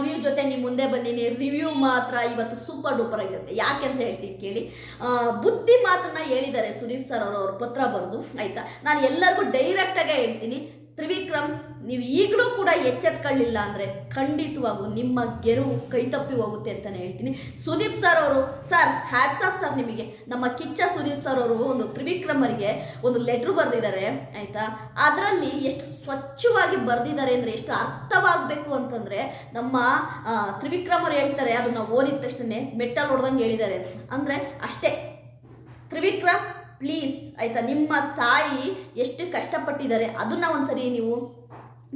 Review ಜೊತೆ ನಿಮ್ಮ ಮುಂದೆ ಬಂದೀನಿ ರಿವ್ಯೂ ಮಾತ್ರ ಇವತ್ತು ಸೂಪರ್ ಡೂಪರ್ ಆಗಿರುತ್ತೆ. ಯಾಕೆ ಅಂತ ಹೇಳ್ತೀನಿ ಕೇಳಿ. ಬುದ್ಧಿ ಮಾತನ್ನ ಹೇಳಿದ್ದಾರೆ ಸುದೀಪ್ ಸರ್ ಅವರು, ಅವ್ರ ಪತ್ರ ಬರೆದು ಆಯ್ತಾ? ನಾನು ಎಲ್ಲರಿಗೂ ಡೈರೆಕ್ಟಾಗೇ ಹೇಳ್ತೀನಿ. ತ್ರಿವಿಕ್ರಮ್, ನೀವು ಈಗಲೂ ಕೂಡ ಎಚ್ಚೆತ್ಕೊಳ್ಳಿಲ್ಲ ಅಂದರೆ ಖಂಡಿತವಾಗೂ ನಿಮ್ಮ ಗೆಲುವು ಕೈತಪ್ಪಿ ಹೋಗುತ್ತೆ ಅಂತಲೇ ಹೇಳ್ತೀನಿ. ಸುದೀಪ್ ಸರ್ ಅವರು ಸರ್ ಹ್ಯಾಟ್ಸ್ ಆಫ್ ಸರ್ ನಿಮಗೆ. ನಮ್ಮ ಕಿಚ್ಚ ಸುದೀಪ್ ಸರ್ ಅವರು ಒಂದು ತ್ರಿವಿಕ್ರಮರಿಗೆ ಒಂದು ಲೆಟ್ರ್ ಬರೆದಿದ್ದಾರೆ, ಆಯಿತಾ? ಅದರಲ್ಲಿ ಎಷ್ಟು ಸ್ವಚ್ಛವಾಗಿ ಬರೆದಿದ್ದಾರೆ ಅಂದರೆ ಎಷ್ಟು ಅರ್ಥವಾಗಬೇಕು ಅಂತಂದರೆ ನಮ್ಮ ತ್ರಿವಿಕ್ರಮರು ಹೇಳ್ತಾರೆ, ಅದನ್ನು ಓದಿದ ತಕ್ಷಣ ಮೆಟ್ಟಲ್ ಹೊಡೆದಂಗೆ ಹೇಳಿದ್ದಾರೆ. ಅಂದರೆ ಅಷ್ಟೇ. ತ್ರಿವಿಕ್ರಮ್ ಪ್ಲೀಸ್ ಆಯಿತಾ ನಿಮ್ಮ ತಾಯಿ ಎಷ್ಟು ಕಷ್ಟಪಟ್ಟಿದ್ದಾರೆ ಅದನ್ನ ಒಂದ್ಸರಿ ನೀವು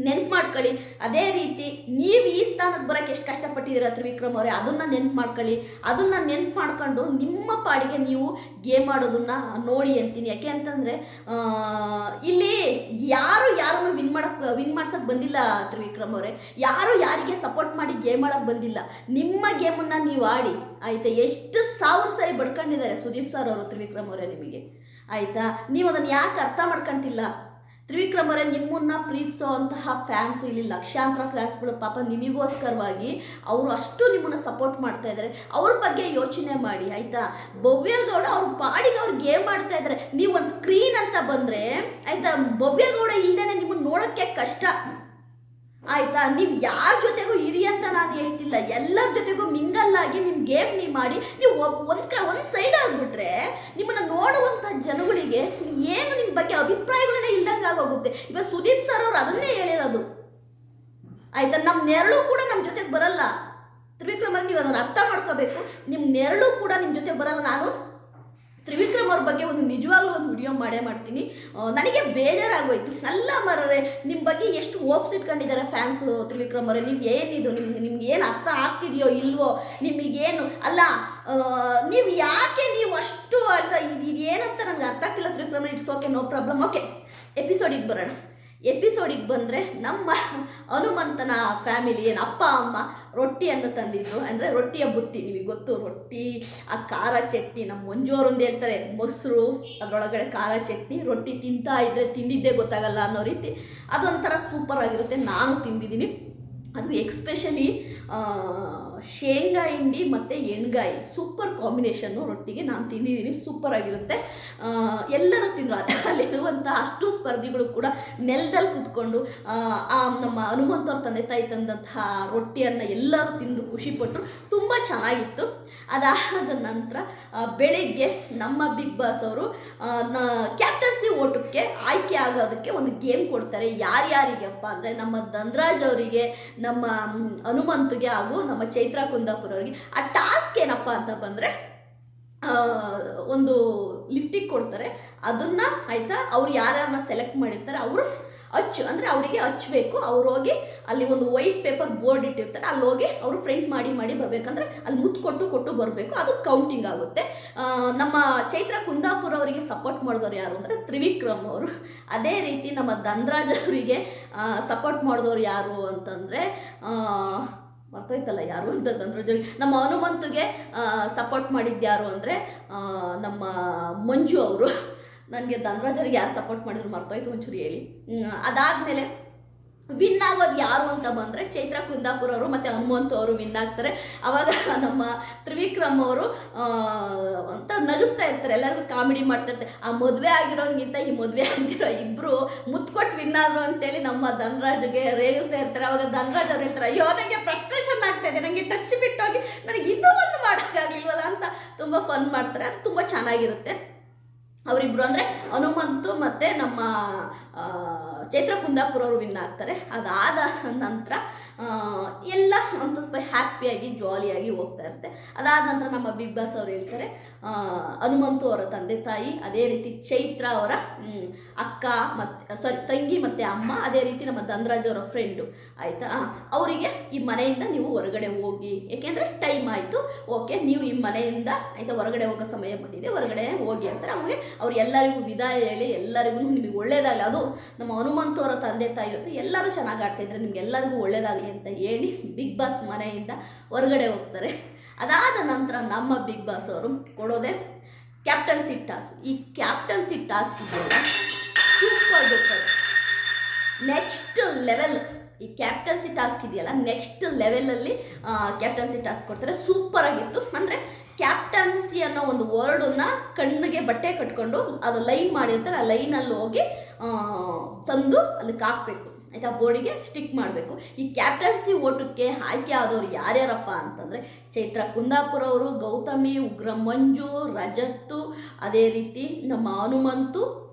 ನೆನ್ಪು ಮಾಡ್ಕೊಳ್ಳಿ. ಅದೇ ರೀತಿ ನೀವು ಈ ಸ್ಥಾನಕ್ಕೆ ಬರೋಕ್ಕೆ ಎಷ್ಟು ಕಷ್ಟಪಟ್ಟಿದ್ದೀರ ತ್ರಿವಿಕ್ರಮ್ ಅವರೇ, ಅದನ್ನು ನೆನ್ಪು ಮಾಡ್ಕೊಳ್ಳಿ. ಅದನ್ನು ನೆನ್ಪು ಮಾಡ್ಕೊಂಡು ನಿಮ್ಮ ಪಾಡಿಗೆ ನೀವು ಗೇಮ್ ಆಡೋದನ್ನ ನೋಡಿ ಅಂತೀನಿ. ಯಾಕೆ ಅಂತಂದರೆ ಇಲ್ಲಿ ಯಾರು ಯಾರನ್ನು ವಿನ್ ಮಾಡಕ್ಕೆ ವಿನ್ ಮಾಡ್ಸೋಕ್ಕೆ ಬಂದಿಲ್ಲ ತ್ರಿವಿಕ್ರಮ್ ಅವರೇ. ಯಾರು ಯಾರಿಗೆ ಸಪೋರ್ಟ್ ಮಾಡಿ ಗೇಮ್ ಆಡೋಕ್ಕೆ ಬಂದಿಲ್ಲ. ನಿಮ್ಮ ಗೇಮನ್ನು ನೀವು ಆಡಿ, ಆಯಿತಾ? ಎಷ್ಟು ಸಾವಿರ ಸಾರಿ ಬಡ್ಕೊಂಡಿದ್ದಾರೆ ಸುದೀಪ್ ಸರ್ ಅವರು ತ್ರಿವಿಕ್ರಮ್ ಅವರೇ ನಿಮಗೆ. ಆಯಿತಾ? ನೀವು ಅದನ್ನು ಯಾಕೆ ಅರ್ಥ ಮಾಡ್ಕೊಂತಿಲ್ಲ? ತ್ರಿವಿಕ್ರಮ್ ಅವರೇ ನಿಮ್ಮನ್ನ ಪ್ರೀತಿಸೋ ಅಂತಹ ಫ್ಯಾನ್ಸ್ ಇಲ್ಲಿ, ಲಕ್ಷಾಂತರ ಫ್ಯಾನ್ಸ್ಗಳು ಪಾಪ ನಿಮಗೋಸ್ಕರವಾಗಿ ಅವರು ಅಷ್ಟು ನಿಮ್ಮನ್ನ ಸಪೋರ್ಟ್ ಮಾಡ್ತಾ ಇದ್ದಾರೆ ಅವ್ರ ಬಗ್ಗೆ ಯೋಚನೆ ಮಾಡಿ, ಆಯ್ತಾ? ಭವ್ಯಗೌಡ ಅವ್ರ ಪಾಡಿಗೆ ಅವ್ರು ಗೇಮ್ ಮಾಡ್ತಾ ಇದ್ದಾರೆ ನೀವು ಒಂದು ಸ್ಕ್ರೀನ್ ಅಂತ ಬಂದರೆ, ಆಯ್ತಾ? ಭವ್ಯಗೌಡ ಇಲ್ದೇನೆ ನಿಮ್ಮನ್ನ ನೋಡೋಕ್ಕೆ ಕಷ್ಟ. ಆಯ್ತಾ? ನೀವು ಯಾರ ಜೊತೆಗೂ ಇರಿ ಅಂತ ನಾನು ಹೇಳ್ತಿಲ್ಲ. ಎಲ್ಲರ ಜೊತೆಗೂ ಮಿಂಗಲ್ ಆಗಿ ನಿಮ್ಮ ಗೇಮ್ ನೀವು ಮಾಡಿ, ನೀವು ಒಂದು ಕಡೆ ಒಂದು ಸೈಡ್ ಆಗಿಬಿಟ್ರೆ ನಿಮ್ಮನ್ನ ನೋಡುವಂಥ ಜನಗಳಿಗೆ ಏನು ನಿಮ್ಮ ಬಗ್ಗೆ ಅಭಿಪ್ರಾಯಗಳನ್ನೇ ಇಲ್ದಂಗೆ ಆಗೋಗುತ್ತೆ. ಇವಾಗ ಸುದೀಪ್ ಸರ್ ಅವ್ರು ಅದನ್ನೇ ಹೇಳಿರೋದು. ಆಯ್ತಾ? ನಮ್ಮ ನೆರಳು ಕೂಡ ನಮ್ಮ ಜೊತೆಗೆ ಬರಲ್ಲ. ತ್ರಿವಿಕ್ರಮ ನೀವು ಅದನ್ನು ಅರ್ಥ ಮಾಡ್ಕೋಬೇಕು. ನಿಮ್ಮ ನೆರಳು ಕೂಡ ನಿಮ್ಮ ಜೊತೆ ಬರಲ್ಲ. ನಾನು ತ್ರಿವಿಕ್ರಮ್ ಅವ್ರ ಬಗ್ಗೆ ಒಂದು ನಿಜವಾಗ್ಲೂ ಒಂದು ವಿಡಿಯೋ ಮಾಡೇ ಮಾಡ್ತೀನಿ. ನನಗೆ ಬೇಜಾರಾಗೋಯ್ತು. ಅಲ್ಲ ಮರರೆ ನಿಮ್ಮ ಬಗ್ಗೆ ಎಷ್ಟು ಹೋಪ್ಸ್ ಇಟ್ಕೊಂಡಿದ್ದಾರೆ ಫ್ಯಾನ್ಸು ತ್ರಿವಿಕ್ರಮ್ ಅವರೇ. ನೀವು ಏನಿದು? ನಿಮ್ಗೆ ನಿಮ್ಗೆ ಏನು ಅರ್ಥ ಆಗ್ತಿದೆಯೋ ಇಲ್ವೋ? ನಿಮಗೇನು? ಅಲ್ಲ ನೀವು ಯಾಕೆ ನೀವು ಅಷ್ಟು ಅರ್ಥ, ಇದು ಇದು ಏನಂತ ನನಗೆ ಅರ್ಥ ಆಗ್ತಿಲ್ಲ Trivikram it's okay no problem okay ಎಪಿಸೋಡಿಗೆ ಬರೋಣ. ಎಪಿಸೋಡಿಗೆ ಬಂದರೆ ನಮ್ಮ ಹನುಮಂತನ ಫ್ಯಾಮಿಲಿ ಏನು ಅಪ್ಪ, ಅಮ್ಮ ರೊಟ್ಟಿಯನ್ನು ತಂದಿದ್ದು ಅಂದರೆ ರೊಟ್ಟಿಯ ಬುತ್ತಿ, ನಿಮಗೆ ಗೊತ್ತು, ರೊಟ್ಟಿ, ಆ ಖಾರ ಚಟ್ನಿ, ನಮ್ಮ ಮಂಜೋರೊಂದು ಹೇಳ್ತಾರೆ, ಮೊಸರು, ಅದರೊಳಗಡೆ ಖಾರ ಚಟ್ನಿ, ರೊಟ್ಟಿ ತಿಂತಾ ಇದ್ದರೆ ತಿಂದಿದ್ದೇ ಗೊತ್ತಾಗಲ್ಲ ಅನ್ನೋ ರೀತಿ. ಅದೊಂಥರ ಸೂಪರ್ ಆಗಿರುತ್ತೆ. ನಾನು ತಿಂದಿದ್ದೀನಿ. ಅದು ಎಕ್ಸ್ಪೆಷಲಿ ಶೇಂಗಾ ಹಿಂಡಿ ಮತ್ತು ಎಣ್ಗಾಯಿ. ಸೂಪರ್ ಕಾಂಬಿನೇಷನ್ನು ರೊಟ್ಟಿಗೆ ನಾನು ತಿಂದಿದ್ದೀನಿ ಸೂಪರ್ ಆಗಿರುತ್ತೆ. ಎಲ್ಲರೂ ತಿಂದರು. ಅಲ್ಲಿರುವಂಥ ಅಷ್ಟು ಸ್ಪರ್ಧಿಗಳು ಕೂಡ ನೆಲದಲ್ಲಿ ಕೂತ್ಕೊಂಡು ನಮ್ಮ ಹನುಮಂತವ್ರ ತಂದೆ ತಾಯಿ ತಂದಂತಹ ರೊಟ್ಟಿಯನ್ನು ಎಲ್ಲರೂ ತಿಂದು ಖುಷಿಪಟ್ಟರು ತುಂಬ ಚೆನ್ನಾಗಿತ್ತು. ಅದಾದ ನಂತರ ಬೆಳಿಗ್ಗೆ ನಮ್ಮ ಬಿಗ್ ಬಾಸ್ ಅವರು ಕ್ಯಾಪ್ಟನ್ಸಿ ಓಟಕ್ಕೆ ಆಯ್ಕೆ ಆಗೋದಕ್ಕೆ ಒಂದು ಗೇಮ್ ಕೊಡ್ತಾರೆ. ಯಾರ್ಯಾರಿಗೆಪ್ಪ ಅಂದರೆ ನಮ್ಮ ಧನ್ರಾಜ್ ಅವರಿಗೆ, ನಮ್ಮ ಹನುಮಂತಗೆ ಹಾಗೂ ನಮ್ಮ ಚೈತ್ರ ಕುಂದಾಪುರ ಅವರಿಗೆ ಆ ಟಾಸ್ಕ್ ಏನಪ್ಪ ಅಂತ ಬಂದರೆ ಒಂದು ಲಿಫ್ಟಿಗೆ ಕೊಡ್ತಾರೆ. ಅದನ್ನ ಆಯಿತಾ, ಅವ್ರು ಯಾರ್ಯಾರನ್ನ ಸೆಲೆಕ್ಟ್ ಮಾಡಿರ್ತಾರೆ, ಅವರು ಹಚ್ಚು ಅಂದರೆ ಅವರಿಗೆ ಹಚ್ಚಬೇಕು ಅವ್ರು ಹೋಗಿ ಅಲ್ಲಿ ಒಂದು ವೈಟ್ ಪೇಪರ್ ಬೋರ್ಡ್ ಇಟ್ಟಿರ್ತಾರೆ. ಅಲ್ಲಿ ಹೋಗಿ ಅವರು ಪ್ರಿಂಟ್ ಮಾಡಿ ಮಾಡಿ ಬರಬೇಕಂದ್ರೆ ಅಲ್ಲಿ ಮುತ್ತು ಕೊಟ್ಟು ಕೊಟ್ಟು ಬರಬೇಕು. ಅದು ಕೌಂಟಿಂಗ್ ಆಗುತ್ತೆ. ನಮ್ಮ ಚೈತ್ರ ಕುಂದಾಪುರ ಅವರಿಗೆ ಸಪೋರ್ಟ್ ಮಾಡಿದವರು ಯಾರು ಅಂದರೆ ತ್ರಿವಿಕ್ರಮ್ ಅವರು. ಅದೇ ರೀತಿ ನಮ್ಮ ಧನ್ರಾಜ್ ಅವರಿಗೆ ಸಪೋರ್ಟ್ ಮಾಡಿದವರು ಯಾರು ಅಂತಂದರೆ ಮರ್ತೋಯ್ತಲ್ಲ ಯಾರು ಅಂತ ಅವ್ರಿಗೆ ನಮ್ಮ ಹನುಮಂತುಗೆ ಸಪೋರ್ಟ್ ಮಾಡಿದ್ದು ಯಾರು ಅಂದರೆ ನಮ್ಮ ಮಂಜು ಅವರು. ನನಗೆ ಧನ್ರಾಜರಿಗೆ ಯಾರು ಸಪೋರ್ಟ್ ಮಾಡಿದ್ರು ಮರ್ತೋಯ್ತು ಒಂಚೂರು ಹೇಳಿ. ಅದಾದ್ಮೇಲೆ ವಿನ್ ಆಗೋದು ಯಾರು ಅಂತ ಬಂದರೆ ಚೈತ್ರ ಕುಂದಾಪುರ ಅವರು ಮತ್ತು ಹನುಮಂತ ಅವರು ವಿನ್ ಆಗ್ತಾರೆ. ಅವಾಗ ನಮ್ಮ ತ್ರಿವಿಕ್ರಮ್ ಅವರು ಅಂತ ನಗಿಸ್ತಾ ಇರ್ತಾರೆ. ಎಲ್ಲರಿಗೂ ಕಾಮಿಡಿ ಮಾಡ್ತಾ ಆ ಮದುವೆ ಆಗಿರೋಂಗಿಂತ ಈ ಮದುವೆ ಆಗಿರೋ ಇಬ್ಬರು ಮುತ್ಕೊಟ್ಟು ವಿನ್ ಆದರು ಅಂತೇಳಿ ನಮ್ಮ ಧನರಾಜ್ಗೆ ರೇಗಿಸ್ತಾ ಇರ್ತಾರೆ. ಅವಾಗ ಧನರಾಜ್ ಅವ್ರು ಹೇಳ್ತಾರೆ, ಅಯ್ಯೋ, ನನಗೆ ಫ್ರಸ್ಟ್ರೇಷನ್ ಆಗ್ತಾ ಇದೆ. ನನಗೆ ಟಚ್ ಬಿಟ್ಟೋಗಿ ನನಗೆ ಇದು ಒಂದು ಮಾಡೋಕ್ಕಾಗಲಿಲ್ವಲ್ಲ ಅಂತ ತುಂಬ ಫನ್ ಮಾಡ್ತಾರೆ. ಅದು ತುಂಬ ಚೆನ್ನಾಗಿರುತ್ತೆ. ಅವರಿಬ್ರು ಅಂದರೆ ಹನುಮಂತು ಮತ್ತು ನಮ್ಮ ಚೈತ್ರ ಕುಂದಾಪುರ ಅವರು ವಿನ್ ಆಗ್ತಾರೆ. ಅದಾದ ನಂತರ ಎಲ್ಲ ಒಂದು ಸ್ವಲ್ಪ ಹ್ಯಾಪಿಯಾಗಿ ಜಾಲಿಯಾಗಿ ಹೋಗ್ತಾ ಇರುತ್ತೆ. ಅದಾದ ನಂತರ ನಮ್ಮ ಬಿಗ್ ಬಾಸ್ ಅವರು ಹೇಳ್ತಾರೆ ಹನುಮಂತು ಅವರ ತಂದೆ ತಾಯಿ, ಅದೇ ರೀತಿ ಚೈತ್ರ ಅವರ ಅಕ್ಕ ಮತ್ತು ಸಾರಿ ತಂಗಿ ಮತ್ತು ಅಮ್ಮ, ಅದೇ ರೀತಿ ನಮ್ಮ ಧನರಾಜ್ ಅವರ ಫ್ರೆಂಡು ಆಯಿತಾ? ಅವರಿಗೆ ಈ ಮನೆಯಿಂದ ನೀವು ಹೊರಗಡೆ ಹೋಗಿ, ಏಕೆಂದರೆ ಟೈಮ್ ಆಯಿತು. ಓಕೆ ನೀವು ಈ ಮನೆಯಿಂದ, ಆಯಿತಾ, ಹೊರಗಡೆ ಹೋಗೋ ಸಮಯ ಬಂದಿದೆ, ಹೊರಗಡೆ ಹೋಗಿ ಅಂತಾರೆ. ಅವಾಗ ಅವ್ರು ಎಲ್ಲರಿಗೂ ವಿದಾಯ ಹೇಳಿ, ಎಲ್ಲರಿಗೂ ನಿಮಗೆ ಒಳ್ಳೇದಾಗಲಿ. ಅದು ನಮ್ಮ ಹನುಮಂತು ಅವರ ತಂದೆ ತಾಯಿ ಹೊತ್ತು ಎಲ್ಲರೂ ಚೆನ್ನಾಗಿ ಆಡ್ತಾ ಇದ್ದಾರೆ ನಿಮ್ಗೆ ಎಲ್ಲರಿಗೂ ಒಳ್ಳೇದಾಗಲಿ ಅಂತ ಹೇಳಿ ಬಿಗ್ ಬಾಸ್ ಮನೆಯಿಂದ ಹೊರಗಡೆ ಹೋಗ್ತಾರೆ. ಅದಾದ ನಂತರ ನಮ್ಮ ಬಿಗ್ ಬಾಸ್ ಅವರು ಕೊಡೋದೆ ಕ್ಯಾಪ್ಟನ್ಸಿ ಟಾಸ್ಕ್ ಈ captaincy task super next level ಈ ಕ್ಯಾಪ್ಟನ್ಸಿ ಟಾಸ್ಕ್ ಇದೆಯಲ್ಲ ನೆಕ್ಸ್ಟ್ ಲೆವೆಲಲ್ಲಿ ಕ್ಯಾಪ್ಟನ್ಸಿ ಟಾಸ್ಕ್ ಕೊಡ್ತಾರೆ. ಸೂಪರ್ ಆಗಿತ್ತು. ಅಂದರೆ ಕ್ಯಾಪ್ಟನ್ಸಿ ಅನ್ನೋ ಒಂದು ವರ್ಡನ್ನ ಕಣ್ಣಿಗೆ ಬಟ್ಟೆ ಕಟ್ಕೊಂಡು ಅದು ಲೈನ್ ಮಾಡಿರ್ತಾರೆ, ಆ ಲೈನಲ್ಲಿ ಹೋಗಿ ತಂದು ಅದಕ್ಕೆ ಹಾಕಬೇಕು. ಆಯಿತಾ? ಬೋರ್ಡಿಗೆ ಸ್ಟಿಕ್ ಮಾಡಬೇಕು. ಈ ಕ್ಯಾಪ್ಟನ್ಸಿ ಓಟಕ್ಕೆ ಆಯ್ಕೆ ಆದವರು ಯಾರ್ಯಾರಪ್ಪ ಅಂತಂದರೆ, ಚೈತ್ರ ಕುಂದಾಪುರ ಅವರು, ಗೌತಮಿ ಉಗ್ರ ಮಂಜು ರಜತ್ತು, ಅದೇ ರೀತಿ ನಮ್ಮ ಹನುಮಂತು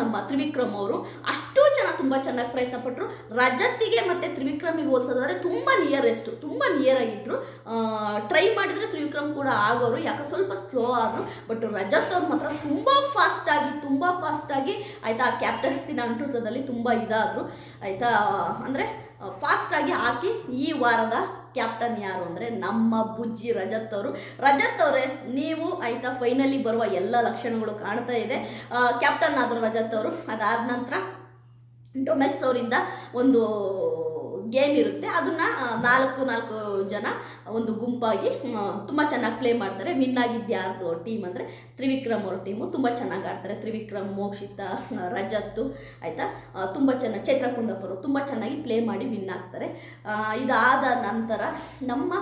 ನಮ್ಮ ತ್ರಿವಿಕ್ರಮ್ ಅವರು ಅಷ್ಟು ಜನ ತುಂಬ ಚೆನ್ನಾಗಿ ಪ್ರಯತ್ನ ಪಟ್ಟರು ರಜತ್ತಿಗೆ ಮತ್ತು ತ್ರಿವಿಕ್ರಮಿಗೆ ಹೋಲಿಸೋದಾದ್ರೆ ತುಂಬ ನಿಯರೆಸ್ಟು, ತುಂಬ ನಿಯರ್ ಆಗಿದ್ರು. ಟ್ರೈ ಮಾಡಿದರೆ ತ್ರಿವಿಕ್ರಮ್ ಕೂಡ ಆಗೋರು, ಯಾಕೆ ಸ್ವಲ್ಪ ಸ್ಲೋ ಆದರು, ಬಟ್ ರಜತ್ ಅವ್ರು ಮಾತ್ರ ತುಂಬ ಫಾಸ್ಟಾಗಿ ತುಂಬ ಫಾಸ್ಟಾಗಿ ಆಯಿತಾ, ಕ್ಯಾಪ್ಟನ್ಸಿನ ಅಂಟಿಸೋದಲ್ಲಿ ತುಂಬ ಇದಾದರು. ಆಯಿತಾ, ಅಂದರೆ ಫಾಸ್ಟಾಗಿ ಹಾಕಿ ಈ ವಾರದ ಕ್ಯಾಪ್ಟನ್ ಯಾರು ಅಂದರೆ ನಮ್ಮ ಬುಜ್ಜಿ ರಜತ್ ಅವರು. ರಜತ್ ಅವರೇ, ನೀವು ಆಯಿತಾ ಫೈನಲಿ ಬರುವ ಎಲ್ಲ ಲಕ್ಷಣಗಳು ಕಾಣ್ತಾ ಇದೆ. ಕ್ಯಾಪ್ಟನ್ ಆದರು ರಜತ್ ಅವರು ಅದಾದ ನಂತರ ಡೊಮೆಕ್ಸ್ ಅವರಿಂದ ಒಂದು ಗೇಮ್ ಇರುತ್ತೆ. ಅದನ್ನು ನಾಲ್ಕು ನಾಲ್ಕು ಜನ ಒಂದು ಗುಂಪಾಗಿ ತುಂಬ ಚೆನ್ನಾಗಿ ಪ್ಲೇ ಮಾಡ್ತಾರೆ. ವಿನ್ ಆಗಿದ್ದು ಯಾರ್ದು ಟೀಮ್ ಅಂದರೆ ತ್ರಿವಿಕ್ರಮ್ ಅವ್ರ ಟೀಮು ತುಂಬ ಚೆನ್ನಾಗಿ ಆಡ್ತಾರೆ. ತ್ರಿವಿಕ್ರಮ್, ಮೋಕ್ಷಿತ, ರಜತ್ತು, ಆಯಿತಾ? ತುಂಬ ಚೆನ್ನಾಗಿ ಚೈತ್ರ ಕುಂದಪ್ಪರು ತುಂಬ ಚೆನ್ನಾಗಿ ಪ್ಲೇ ಮಾಡಿ ವಿನ್ ಆಗ್ತಾರೆ. ಇದಾದ ನಂತರ ನಮ್ಮ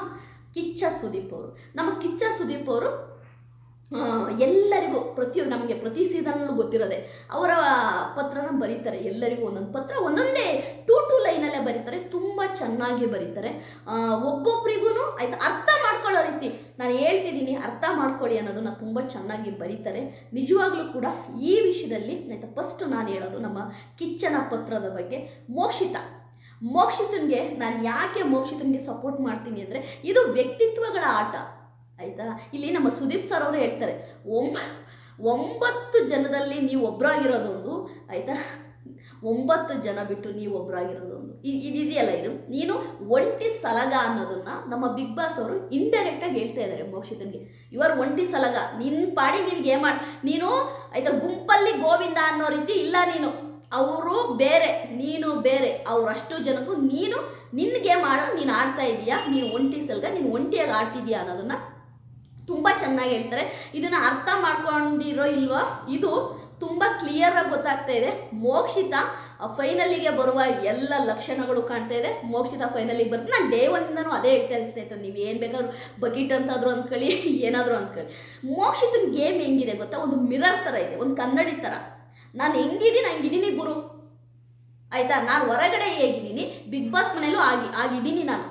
ಕಿಚ್ಚ ಸುದೀಪ್ ಅವರು. ನಮ್ಮ ಕಿಚ್ಚ ಸುದೀಪ್ ಅವರು ಎಲ್ಲರಿಗೂ ಪ್ರತಿ ನಮಗೆ ಪ್ರತಿ ಸೀಸನ್ನಲ್ಲೂ ಗೊತ್ತಿರೋದೆ ಅವರ ಪತ್ರನ ಬರೀತಾರೆ, ಎಲ್ಲರಿಗೂ ಒಂದೊಂದು ಪತ್ರ ಒಂದೊಂದೇ ಟೂ ಟೂ ಲೈನಲ್ಲೇ ಬರೀತಾರೆ, ತುಂಬ ಚೆನ್ನಾಗಿ ಬರೀತಾರೆ. ಒಬ್ಬೊಬ್ಬರಿಗೂ ಆಯ್ತು, ಅರ್ಥ ಮಾಡ್ಕೊಳ್ಳೋ ರೀತಿ, ನಾನು ಹೇಳ್ತಿದ್ದೀನಿ ಅರ್ಥ ಮಾಡ್ಕೊಳ್ಳಿ ಅನ್ನೋದನ್ನ ತುಂಬ ಚೆನ್ನಾಗಿ ಬರೀತಾರೆ. ನಿಜವಾಗ್ಲೂ ಕೂಡ ಈ ವಿಷಯದಲ್ಲಿ ಆಯಿತು ಫಸ್ಟ್ ನಾನು ಹೇಳೋದು ನಮ್ಮ ಕಿಚ್ಚನ ಪತ್ರದ ಬಗ್ಗೆ. ಮೋಕ್ಷಿತ. ಮೋಕ್ಷಿತನಿಗೆ ನಾನು ಯಾಕೆ ಮೋಕ್ಷಿತನಿಗೆ ಸಪೋರ್ಟ್ ಮಾಡ್ತೀನಿ ಅಂದರೆ, ಇದು ವ್ಯಕ್ತಿತ್ವಗಳ ಆಟ. ಆಯಿತಾ? ಇಲ್ಲಿ ನಮ್ಮ ಸುದೀಪ್ ಸರ್ ಅವರು ಹೇಳ್ತಾರೆ, ಒಂಬ, ಒಂಬತ್ತು ಜನದಲ್ಲಿ ನೀವು ಒಬ್ಬರಾಗಿರೋದೊಂದು ಆಯಿತಾ? ಒಂಬತ್ತು ಜನ ಬಿಟ್ಟು ನೀವು ಒಬ್ಬರಾಗಿರೋದೊಂದು ಒಂದು ಇದಿದೆಯಲ್ಲ ಇದು? ನೀನು ಒಂಟಿ ಸಲಗ ಅನ್ನೋದನ್ನ ನಮ್ಮ ಬಿಗ್ ಬಾಸ್ ಅವರು ಇಂಡೈರೆಕ್ಟಾಗಿ ಹೇಳ್ತಾ ಇದ್ದಾರೆ ಮೋಕ್ಷಿತನಿಗೆ. ಇವರ್ ಒಂಟಿ ಸಲಗ. ನಿನ್ನ ಪಾಡಿ ನಿನಗೆ ಮಾಡಿ ನೀನು, ಆಯಿತಾ, ಗುಂಪಲ್ಲಿ ಗೋವಿಂದ ಅನ್ನೋ ರೀತಿ ಇಲ್ಲ ನೀನು. ಅವರು ಬೇರೆ, ನೀನು ಬೇರೆ. ಅವರಷ್ಟು ಜನಕ್ಕೂ ನೀನು ನಿನ್ಗೆ ಮಾಡೋ ನೀನು ಆಡ್ತಾ ಇದೀಯಾ? ನೀನು ಒಂಟಿ ಸಲಗ, ನೀನು ಒಂಟಿಯಾಗಿ ಆಡ್ತಿದ್ಯಾ ಅನ್ನೋದನ್ನ ತುಂಬ ಚೆನ್ನಾಗಿ ಹೇಳ್ತಾರೆ. ಇದನ್ನು ಅರ್ಥ ಮಾಡ್ಕೊಂಡಿರೋ ಇಲ್ವೋ, ಇದು ತುಂಬ ಕ್ಲಿಯರಾಗಿ ಗೊತ್ತಾಗ್ತಾ ಇದೆ. ಮೋಕ್ಷಿತ ಫೈನಲಿಗೆ ಬರುವ ಎಲ್ಲ ಲಕ್ಷಣಗಳು ಕಾಣ್ತಾ ಇದೆ. ಮೋಕ್ಷಿತ ಫೈನಲಿಗೆ ಬರುತ್ತೆ. ನಾನು ಡೇ ಒನ್ನಿಂದನೂ ಅದೇ ಹೇಳ್ತಾ ಇರ್ತೇನೆ ನೀವು ಏನು ಬೇಕಾದ್ರೂ ಬಕೀಟ್ ಅಂತಾದರೂ ಅಂದ್ಕೊಳ್ಳಿ ಏನಾದರೂ ಅಂದ್ಕೊಳ್ಳಿ ಮೋಕ್ಷಿತನ ಗೇಮ್ ಹೆಂಗಿದೆ ಗೊತ್ತಾ? ಒಂದು ಮಿರರ್ ಥರ ಇದೆ, ಒಂದು ಕನ್ನಡಿ ಥರ ನಾನು ಹೆಂಗಿದ್ದೀನಿ ಹಂಗಿದ್ದೀನಿ ಗುರು. ಆಯಿತಾ? ನಾನು ಹೊರಗಡೆ ಹೇಗಿದ್ದೀನಿ ಬಿಗ್ ಬಾಸ್ ಮನೇಲೂ ಆಗಿ ಆಗಿದ್ದೀನಿ ನಾನು.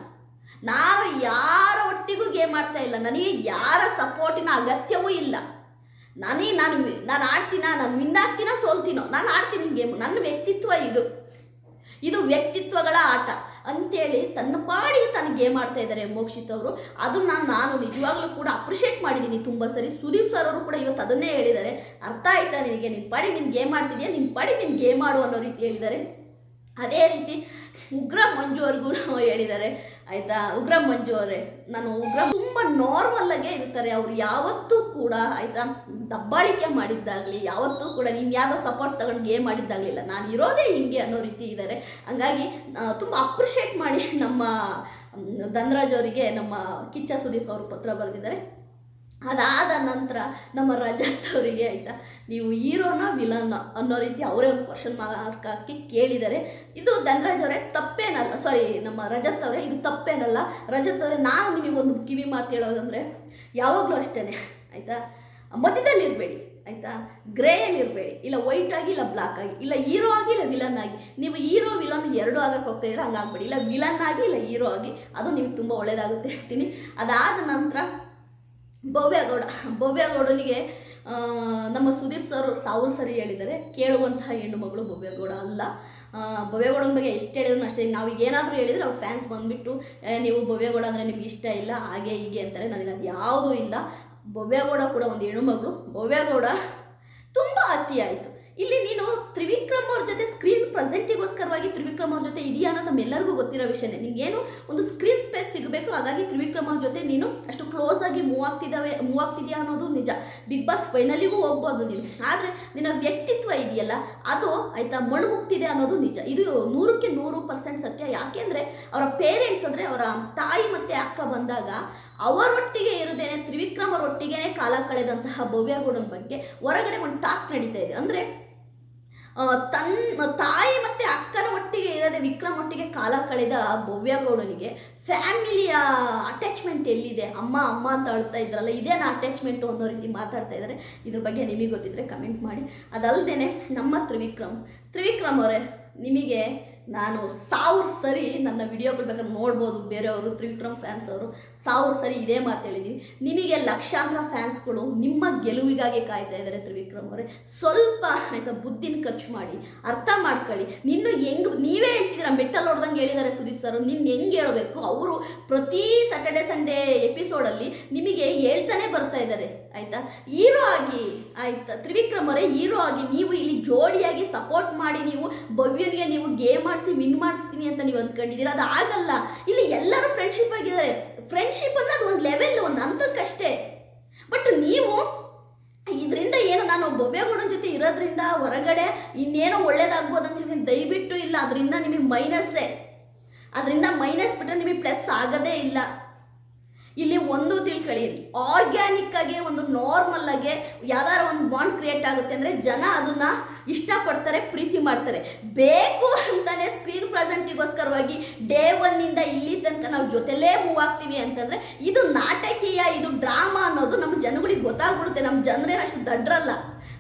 ನಾನು ಯಾರ ಒಟ್ಟಿಗೂ ಗೇಮ್ ಆಡ್ತಾ ಇಲ್ಲ. ನನಗೆ ಯಾರ ಸಪೋರ್ಟಿನ ಅಗತ್ಯವೂ ಇಲ್ಲ. ನನಗೆ ನಾನು ನಾನು ಆಡ್ತೀನ, ನಾನು ವಿನ್ ಆಗ್ತೀನ, ಸೋಲ್ತೀನೋ, ನಾನು ಆಡ್ತೀನಿ ಗೇಮ್. ನನ್ನ ವ್ಯಕ್ತಿತ್ವ ಇದು. ಇದು ವ್ಯಕ್ತಿತ್ವಗಳ ಆಟ. ಅಂತೇಳಿ ತನ್ನ ಪಾಡಿಗೆ ತಾನು ಗೇಮ್ ಆಡ್ತಾ ಇದ್ದಾರೆ ಮೋಕ್ಷಿತ್ ಅವರು. ಅದನ್ನ ನಾನು ನಿಜವಾಗ್ಲೂ ಕೂಡ ಅಪ್ರಿಷಿಯೇಟ್ ಮಾಡಿದ್ದೀನಿ ತುಂಬ ಸರಿ. ಸುದೀಪ್ ಸರ್ ಅವರು ಕೂಡ ಇವತ್ತು ಅದನ್ನೇ ಹೇಳಿದ್ದಾರೆ. ಅರ್ಥ ಆಯ್ತಾ ನಿನಗೆ? ನಿನ್ನ ಪಾಡಿ ನೀನು ಗೇಮ್ ಆಡ್ತಿದ್ಯಾ? ನಿನ್ನ ಪಾಡಿ ನೀನು ಗೇಮ್ ಆಡು ಅನ್ನೋ ರೀತಿ ಹೇಳಿದ್ದಾರೆ. ಅದೇ ರೀತಿ ಉಗ್ರ ಮಂಜು ಅವ್ರಿಗೂ ಹೇಳಿದ್ದಾರೆ. ಆಯಿತಾ? ಉಗ್ರ ಮಂಜು ಅವರೇ, ನಾನು ಉಗ್ರ ತುಂಬ ನಾರ್ಮಲ್ಲಾಗೆ ಇರ್ತಾರೆ. ಅವ್ರು ಯಾವತ್ತೂ ಕೂಡ, ಆಯಿತಾ? ದಬ್ಬಾಳಿಕೆ ಮಾಡಿದ್ದಾಗಲಿ, ಯಾವತ್ತೂ ಕೂಡ ನೀನು ಯಾರೋ ಸಪೋರ್ಟ್ ತಗೊಂಡು ಗೇಮ್ ಮಾಡಿದ್ದಾಗಲಿಲ್ಲ. ನಾನು ಇರೋದೇ ಹಿಂಗೆ ಅನ್ನೋ ರೀತಿ ಇದ್ದಾರೆ ಹಂಗಾಗಿ ತುಂಬ ಅಪ್ರಿಷಿಯೇಟ್ ಮಾಡಿ ನಮ್ಮ, ಧನರಾಜ್ ಅವರಿಗೆ ನಮ್ಮ ಕಿಚ್ಚ ಸುದೀಪ್ ಅವರು ಪತ್ರ ಬರೆದಿದ್ದಾರೆ. ಅದಾದ ನಂತರ ನಮ್ಮ ರಜತ್ ಅವರಿಗೆ ಆಯಿತಾ, ನೀವು ಹೀರೋನ ವಿಲನ್ನ ಅನ್ನೋ ರೀತಿ ಅವರೇ ಒಂದು ಕ್ವಶನ್ ಮಾರ್ಕ್ ಹಾಕಿ ಕೇಳಿದ್ದಾರೆ ಇದು ಧನರಾಜ್ ಅವರೇ ತಪ್ಪೇನಲ್ಲ ಸಾರಿ ನಮ್ಮ ರಜತ್ ಅವರೇ ಇದು ತಪ್ಪೇನಲ್ಲ ರಜತ್ ಅವರೇ ನಾನು ನಿಮಗೆ ಒಂದು ಕಿವಿ ಮಾತು ಹೇಳೋದಂದರೆ, ಯಾವಾಗಲೂ ಅಷ್ಟೇ ಆಯಿತಾ? ಮಧ್ಯದಲ್ಲಿ ಇರಬೇಡಿ ಆಯಿತಾ? ಗ್ರೇಯಲ್ಲಿ ಇರಬೇಡಿ ಇಲ್ಲ ವೈಟ್ ಆಗಿ, ಇಲ್ಲ ಬ್ಲಾಕ್ ಆಗಿ, ಇಲ್ಲ ಹೀರೋ ಆಗಿ, ಇಲ್ಲ ವಿಲನ್ ಆಗಿ. ನೀವು ಹೀರೋ ವಿಲನ್ ಎರಡು ಆಗಕ್ಕೆ ಹೋಗ್ತಾ ಇದ್ರೆ ಹಂಗೆ ಆಗ್ಬೇಡಿ ಇಲ್ಲ ವಿಲನ್ ಆಗಿ, ಇಲ್ಲ ಹೀರೋ ಆಗಿ, ಅದು ನಿಮ್ಗೆ ತುಂಬ ಒಳ್ಳೆಯದಾಗುತ್ತೆ ಹೇಳ್ತೀನಿ. ಅದಾದ ನಂತರ ಭವ್ಯಗೌಡ ಭವ್ಯಗೌಡನಿಗೆ ನಮ್ಮ ಸುದೀಪ್ ಸರ್, ಸಾವಿರ ಸರಿ ಹೇಳಿದ್ದಾರೆ, ಕೇಳುವಂತಹ ಹೆಣ್ಣು ಮಗಳು ಭವ್ಯಗೌಡ ಅಲ್ಲ. ಭವ್ಯಗೌಡನ ಬಗ್ಗೆ ಎಷ್ಟು ಹೇಳಿದ್ರು ಅಷ್ಟೇ, ನಾವು ಏನಾದರೂ ಹೇಳಿದರೆ ಅವ್ರ ಫ್ಯಾನ್ಸ್ ಬಂದುಬಿಟ್ಟು ನೀವು ಭವ್ಯಗೌಡ ಅಂದರೆ ನಿಮ್ಗೆ ಇಷ್ಟ ಇಲ್ಲ, ಹಾಗೆ, ಹೀಗೆ ಅಂತಾರೆ, ನನಗೆ ಅದು ಯಾವುದೂ ಇಲ್ಲ. ಭವ್ಯಗೌಡ ಕೂಡ ಒಂದು ಹೆಣ್ಣು ಮಗಳು ಭವ್ಯಗೌಡ ತುಂಬ ಅತಿಯಾಯಿತು. ಇಲ್ಲಿ ನೀನು ತ್ರಿವಿಕ್ರಮ್ ಅವ್ರ ಜೊತೆ ಸ್ಕ್ರೀನ್ ಪ್ರೆಸೆಂಟಿಗೋಸ್ಕರವಾಗಿ ತ್ರಿವಿಕ್ರಮ್ ಅವ್ರ ಜೊತೆ ಇದೆಯಾ ಅನ್ನೋದು ನಮ್ಮೆಲ್ಲರಿಗೂ ಗೊತ್ತಿರೋ ವಿಷಯನೇ. ಏನು ಒಂದು ಸ್ಕ್ರೀನ್ ಸ್ಪೇಸ್ ಸಿಗಬೇಕು, ಹಾಗಾಗಿ ತ್ರಿವಿಕ್ರಮ್ ಅವ್ರ ಜೊತೆ ನೀನು ಅಷ್ಟು ಕ್ಲೋಸ್ ಆಗಿ ಮೂವ್ ಆಗ್ತಿದ್ದಾವೆ ಮೂವ್ ಆಗ್ತಿದೆಯಾ ಅನ್ನೋದು ನಿಜ. ಬಿಗ್ ಬಾಸ್ ಫೈನಲಿಗೂ ಹೋಗ್ಬೋದು ನೀನು. ಆದರೆ ನಿನ್ನ ವ್ಯಕ್ತಿತ್ವ ಇದೆಯಲ್ಲ, ಅದು ಆಯಿತಾ ಮಣ್ಣುಮುಗ್ತಿದೆ ಅನ್ನೋದು ನಿಜ. ಇದು ನೂರಕ್ಕೆ ನೂರು ಪರ್ಸೆಂಟ್ ಸತ್ಯ. ಯಾಕೆಂದರೆ ಅವರ ಪೇರೆಂಟ್ಸ್ ಅಂದರೆ ಅವರ ತಾಯಿ ಮತ್ತು ಅಕ್ಕ ಬಂದಾಗ ಅವರೊಟ್ಟಿಗೆ ಇರೋದೇನೆ, ತ್ರಿವಿಕ್ರಮ್ ಅವರೊಟ್ಟಿಗೆ ಕಾಲ ಕಳೆದಂತಹ ಭವ್ಯಗೌಡನ ಬಗ್ಗೆ ಹೊರಗಡೆ ಒಂದು ಟಾಕ್ ನಡೀತಾ ಇದೆ. ಅಂದರೆ ತನ್ನ ತಾಯಿ ಮತ್ತು ಅಕ್ಕನ ಒಟ್ಟಿಗೆ ಇರದೆ ವಿಕ್ರಮ್ ಒಟ್ಟಿಗೆ ಕಾಲ ಕಳೆದ ಭವ್ಯಗೌಡನಿಗೆ ಫ್ಯಾಮಿಲಿಯ ಅಟ್ಯಾಚ್ಮೆಂಟ್ ಎಲ್ಲಿದೆ? ಅಮ್ಮ ಅಮ್ಮ ಅಂತ ಅಳ್ತಾ ಇದ್ರಲ್ಲ ಇದೇನಾ ಅಟ್ಯಾಚ್ಮೆಂಟು ಅನ್ನೋ ರೀತಿ ಮಾತಾಡ್ತಾ ಇದ್ದಾರೆ. ಇದ್ರ ಬಗ್ಗೆ ನಿಮಗೆ ಗೊತ್ತಿದ್ರೆ ಕಮೆಂಟ್ ಮಾಡಿ. ಅದಲ್ಲದೆ ನಮ್ಮ ತ್ರಿವಿಕ್ರಮ್. ತ್ರಿವಿಕ್ರಮ್ ಅವರೇ, ನಿಮಗೆ ನಾನು ಸಾವಿರ ಸರಿ ನನ್ನ ವಿಡಿಯೋಗಳು ಬೇಕಾದ್ರೆ ನೋಡ್ಬೋದು ಬೇರೆಯವರು, ತ್ರಿವಿಕ್ರಮ್ ಫ್ಯಾನ್ಸ್ ಅವರು. ಸಾವಿರ ಸರಿ ಇದೇ ಮಾತು ಹೇಳಿದ್ದೀನಿ ನಿಮಗೆ ಲಕ್ಷಾಂತರ ಫ್ಯಾನ್ಸ್ಗಳು ನಿಮ್ಮ ಗೆಲುವಿಗಾಗಿ ಕಾಯ್ತಾ ಇದ್ದಾರೆ ತ್ರಿವಿಕ್ರಮ್ ಅವರೇ. ಸ್ವಲ್ಪ ಆಯ್ತಾ ಬುದ್ಧಿನ ಖರ್ಚು ಮಾಡಿ, ಅರ್ಥ ಮಾಡ್ಕೊಳ್ಳಿ. ನಿನ್ನ ಹೆಂಗ್, ನೀವೇ ಹೇಳ್ತಿದ್ದೀರ, ಮೆಟ್ಟಲ್ ಹೊಡೆದಂಗೆ ಹೇಳಿದ್ದಾರೆ ಸುದೀಪ್ ಸರ್. ನಿನ್ನ ಹೆಂಗೆ ಹೇಳಬೇಕು? ಅವರು ಪ್ರತಿ ಸ್ಯಾಟರ್ಡೆ ಸಂಡೇ ಎಪಿಸೋಡಲ್ಲಿ ನಿಮಗೆ ಹೇಳ್ತಾನೆ ಬರ್ತಾ ಇದ್ದಾರೆ. ಆಯ್ತಾ? ಹೀರೋ ಆಗಿ, ಆಯ್ತಾ, ತ್ರಿವಿಕ್ರಮ್ ಅವರೇ, ಹೀರೋ ಆಗಿ ನೀವು ಇಲ್ಲಿ ಜೋಡಿಯಾಗಿ ಸಪೋರ್ಟ್ ಮಾಡಿ, ನೀವು ಭವ್ಯನಿಗೆ ನೀವು ಗೇಮ್ ಮಾಡಿಸಿ ವಿನ್ ಮಾಡಿಸ್ತೀನಿ ಅಂತ ನೀವು ಅಂದ್ಕೊಂಡಿದ್ದೀರಾ? ಅದು ಆಗಲ್ಲ ಇಲ್ಲಿ ಎಲ್ಲರೂ ಫ್ರೆಂಡ್ಶಿಪ್ ಆಗಿದ್ದಾರೆ. ಫ್ರೆಂಡ್ಶಿಪ್ ಅಂದ್ರೆ ಅದು ಒಂದು ಲೆವೆಲ್ ಒಂದು ಹಂತಕ್ಕಷ್ಟೇ ಬಟ್ ನೀವು ಇದರಿಂದ ಏನು ನಾನು ಬೊಬ್ಬೆಗೌಡನ ಜೊತೆ ಇರೋದ್ರಿಂದ ಹೊರಗಡೆ ಇನ್ನೇನೋ ಒಳ್ಳೇದಾಗ್ಬೋದು ಅಂತ ದಯವಿಟ್ಟು ಇಲ್ಲ, ಅದರಿಂದ ನಿಮಗೆ ಮೈನಸ್ಸೇ ಅದರಿಂದ ಮೈನಸ್ ಬಿಟ್ಟರೆ ನಿಮಗೆ ಪ್ಲಸ್ ಆಗೋದೇ ಇಲ್ಲ. ಇಲ್ಲಿ ಒಂದು ತಿಳ್ಕೊಳ್ಳಿ ಆರ್ಗ್ಯಾನಿಕ್ ಆಗಿ ಒಂದು ನಾರ್ಮಲ್ ಆಗಿ ಯಾವ್ದಾರ ಒಂದು ಬಾಂಡ್ ಕ್ರಿಯೇಟ್ ಆಗುತ್ತೆ ಅಂದರೆ ಜನ ಅದನ್ನ ಇಷ್ಟಪಡ್ತಾರೆ, ಪ್ರೀತಿ ಮಾಡ್ತಾರೆ. ಬೇಕು ಅಂತಾನೆ ಸ್ಕ್ರೀನ್ ಪ್ರೆಸೆಂಟಿಗೋಸ್ಕರವಾಗಿ ಡೇ ಒನ್ನಿಂದ ಇಲ್ಲಿ ಜೊತೆಲೇ ಹೂವಾಗ್ತೀವಿ ಅಂತಂದ್ರೆ ಇದು ನಾಟಕೀಯ, ಇದು ಡ್ರಾಮಾ ಅನ್ನೋದು ನಮ್ಮ ಜನಗಳಿಗೆ ಗೊತ್ತಾಗ್ಬಿಡುತ್ತೆ. ನಮ್ಮ ಜನರೇನು ಅಷ್ಟು ದಡ್ರಲ್ಲ.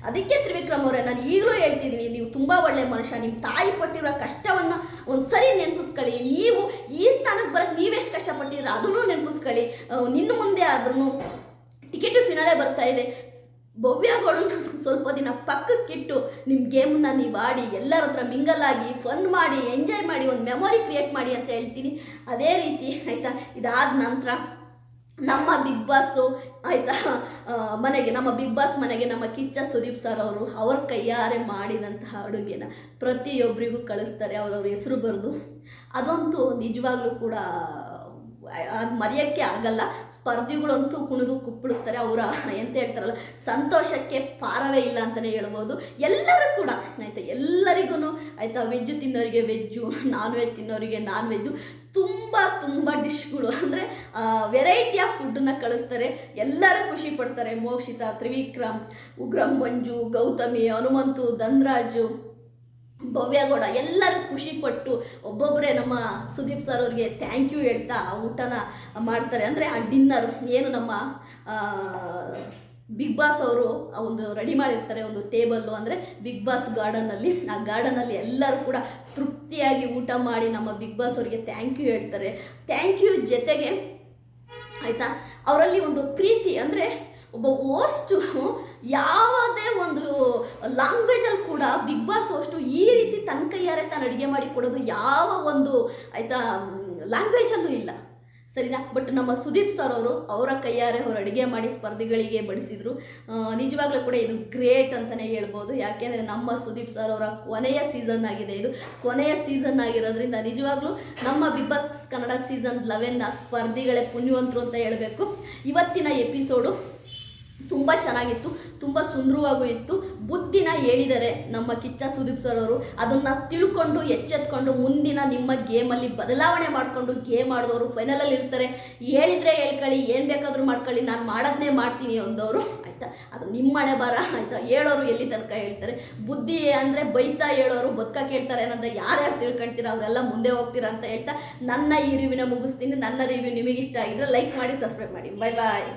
ಅದಕ್ಕೆ ತ್ರಿವಿಕ್ರಮ್ ಅವರೇ, ನಾನು ಈಗಲೂ ಹೇಳ್ತಿದ್ದೀನಿ ನೀವು ತುಂಬ ಒಳ್ಳೆ ಮನುಷ್ಯ ನಿಮ್ಮ ತಾಯಿ ಪಟ್ಟಿರೋ ಕಷ್ಟವನ್ನು ಒಂದು ಸರಿ ನೆನಪಿಸ್ಕೊಳ್ಳಿ. ನೀವು ಈ ಸ್ಥಾನಕ್ಕೆ ಬರೋಕ್ಕೆ ನೀವೆಷ್ಟು ಕಷ್ಟಪಟ್ಟಿದ್ರೆ ಅದನ್ನು ನೆನಪಿಸ್ಕೊಳ್ಳಿ. ನಿನ್ನ ಮುಂದೆ ಆದ್ರೂ ಟಿಕೆಟ್ ಫಿನಾಲೆ ಬರ್ತಾ ಇದೆ. ಭವ್ಯಗಳು ಸ್ವಲ್ಪ ದಿನ ಪಕ್ಕಕ್ಕಿಟ್ಟು ನಿಮ್ಮ ಗೇಮನ್ನ ನೀವು ಆಡಿ ಎಲ್ಲರ ಹತ್ರ ಮಿಂಗಲ್ ಆಗಿ ಫನ್ ಮಾಡಿ ಎಂಜಾಯ್ ಮಾಡಿ, ಒಂದು ಮೆಮೊರಿ ಕ್ರಿಯೇಟ್ ಮಾಡಿ ಅಂತ ಹೇಳ್ತೀನಿ. ಅದೇ ರೀತಿ, ಆಯಿತಾ? ಇದಾದ ನಂತರ ನಮ್ಮ ಬಿಗ್ ಬಾಸು ಆಯಿತಾ? ಮನೆಗೆ, ನಮ್ಮ ಬಿಗ್ ಬಾಸ್ ಮನೆಗೆ ನಮ್ಮ ಕಿಚ್ಚ ಸುದೀಪ್ ಸರ್ ಅವರು, ಅವ್ರ ಕೈಯಾರೆ ಮಾಡಿದಂತಹ ಅಡುಗೆನ ಪ್ರತಿಯೊಬ್ಬರಿಗೂ ಕಳಿಸ್ತಾರೆ, ಅವರವ್ರ ಹೆಸರು ಬರೆದು. ಅದಂತೂ ನಿಜವಾಗ್ಲೂ ಕೂಡ ಅದು ಮರೆಯೋಕ್ಕೆ ಆಗಲ್ಲ. ಸ್ಪರ್ಧಿಗಳಂತೂ ಕುಣಿದು ಕುಪ್ಪಳಿಸ್ತಾರೆ. ಅವರ ಎಂತ ಹೇಳ್ತಾರಲ್ಲ, ಸಂತೋಷಕ್ಕೆ ಪಾರವೇ ಇಲ್ಲ ಅಂತಲೇ ಹೇಳ್ಬೋದು. ಎಲ್ಲರೂ ಕೂಡ, ಆಯಿತಾ? ಎಲ್ಲರಿಗೂ ಆಯಿತಾ? ವೆಜ್ಜು ತಿನ್ನೋರಿಗೆ ವೆಜ್ಜು ನಾನ್ ವೆಜ್ ತಿನ್ನೋರಿಗೆ ನಾನ್ ವೆಜ್ಜು ತುಂಬ ತುಂಬ ಡಿಶ್ಗಳು. ಅಂದರೆ ವೆರೈಟಿ ಆಫ್ ಫುಡ್ಡನ್ನ ಕಳಿಸ್ತಾರೆ. ಎಲ್ಲರೂ ಖುಷಿ ಪಡ್ತಾರೆ. ಮೋಕ್ಷಿತ, ತ್ರಿವಿಕ್ರಮ್, ಉಗ್ರಂ, ಮಂಜು, ಗೌತಮಿ, ಹನುಮಂತು, ಧನ್ರಾಜು. ಭವ್ಯಗೌಡ ಎಲ್ಲರೂ ಖುಷಿಪಟ್ಟು ಒಬ್ಬೊಬ್ಬರೇ ನಮ್ಮ ಸುದೀಪ್ ಸರ್ ಅವ್ರಿಗೆ ಥ್ಯಾಂಕ್ ಯು ಹೇಳ್ತಾ ಊಟನ ಮಾಡ್ತಾರೆ. ಅಂದರೆ ಆ ಡಿನ್ನರ್ ಏನು ನಮ್ಮ ಬಿಗ್ ಬಾಸ್ ಅವರು ಒಂದು ರೆಡಿ ಮಾಡಿರ್ತಾರೆ ಒಂದು ಟೇಬಲ್ಲು ಅಂದರೆ ಬಿಗ್ ಬಾಸ್ ಗಾರ್ಡನಲ್ಲಿ ಆ ಗಾರ್ಡನಲ್ಲಿ ಎಲ್ಲರೂ ಕೂಡ ತೃಪ್ತಿಯಾಗಿ ಊಟ ಮಾಡಿ ನಮ್ಮ ಬಿಗ್ ಬಾಸ್ ಅವರಿಗೆ ಥ್ಯಾಂಕ್ ಯು ಹೇಳ್ತಾರೆ. ಥ್ಯಾಂಕ್ ಯು ಜೊತೆಗೆ, ಆಯಿತಾ, ಅವರಲ್ಲಿ ಒಂದು ಪ್ರೀತಿ ಅಂದರೆ ಒಬ್ಬ ಓಸ್ಟು ಯಾವುದೇ ಒಂದು ಲ್ಯಾಂಗ್ವೇಜಲ್ಲಿ ಕೂಡ ಬಿಗ್ ಬಾಸ್ ಅಷ್ಟು ಈ ರೀತಿ ತನ್ನ ಕೈಯಾರೆ ತಾನು ಅಡುಗೆ ಮಾಡಿ ಕೊಡೋದು ಯಾವ ಒಂದು, ಆಯಿತಾ ಲ್ಯಾಂಗ್ವೇಜಲ್ಲೂ ಇಲ್ಲ. ಸರಿನಾ? ಬಟ್ ನಮ್ಮ ಸುದೀಪ್ ಸರ್ ಅವರು ಅವರ ಕೈಯಾರೆ ಅವರು ಅಡುಗೆ ಮಾಡಿ ಸ್ಪರ್ಧಿಗಳಿಗೆ ಬಡಿಸಿದರು. ನಿಜವಾಗ್ಲೂ ಕೂಡ ಇದು ಗ್ರೇಟ್ ಅಂತಲೇ ಹೇಳ್ಬೋದು. ಯಾಕೆಂದರೆ ನಮ್ಮ ಸುದೀಪ್ ಸರ್ ಅವರ ಕೊನೆಯ ಸೀಸನ್ ಆಗಿದೆ ಇದು. ಕೊನೆಯ ಸೀಸನ್ ಆಗಿರೋದ್ರಿಂದ ನಿಜವಾಗ್ಲೂ ನಮ್ಮ ಬಿಗ್ ಬಾಸ್ ಕನ್ನಡ ಸೀಸನ್ ಲೆವೆನ್ನ ಸ್ಪರ್ಧಿಗಳೇ ಪುಣ್ಯವಂತರು ಅಂತ ಹೇಳಬೇಕು. ಇವತ್ತಿನ ಎಪಿಸೋಡು ತುಂಬ ಚೆನ್ನಾಗಿತ್ತು, ತುಂಬ ಸುಂದರವಾಗೂ ಇತ್ತು. ಬುದ್ಧಿನ ಹೇಳಿದ್ದಾರೆ ನಮ್ಮ ಕಿಚ್ಚ ಸುದೀಪ್ ಸರ್ ಅವರು ಅದನ್ನು ತಿಳ್ಕೊಂಡು, ಎಚ್ಚೆತ್ಕೊಂಡು ಮುಂದಿನ ನಿಮ್ಮ ಗೇಮಲ್ಲಿ ಬದಲಾವಣೆ ಮಾಡಿಕೊಂಡು ಗೇಮ್ ಆಡಿದವರು ಫೈನಲಲ್ಲಿ ಇರ್ತಾರೆ. ಹೇಳಿದರೆ ಹೇಳ್ಕೊಳ್ಳಿ, ಏನು ಬೇಕಾದರೂ ಮಾಡ್ಕೊಳ್ಳಿ, ನಾನು ಮಾಡೋದನ್ನೇ ಮಾಡ್ತೀನಿ ಅಂದವರು. ಆಯಿತಾ? ಅದು ನಿಮ್ಮ ಬರ ಆಯಿತಾ? ಹೇಳೋರು ಎಲ್ಲಿ ತನಕ ಹೇಳ್ತಾರೆ? ಬುದ್ಧಿ ಅಂದರೆ ಬೈತಾ ಹೇಳೋರು ಬದುಕ ಕೇಳ್ತಾರೆ ಅನ್ನೋದು ಯಾರ್ಯಾರು ತಿಳ್ಕೊಂತೀರ? ಅವರೆಲ್ಲ ಮುಂದೆ ಹೋಗ್ತೀರಾ ಅಂತ ಹೇಳ್ತಾ ನನ್ನ ಈ ರಿವ್ಯೂನ ಮುಗಿಸ್ತೀನಿ. ನನ್ನ ರಿವ್ಯೂ ನಿಮಗೆ ಇಷ್ಟ ಆಗಿದ್ರೆ ಲೈಕ್ ಮಾಡಿ ಸಬ್ಸ್ಕ್ರೈಬ್ ಮಾಡಿ. ಬಾಯ್ ಬಾಯ್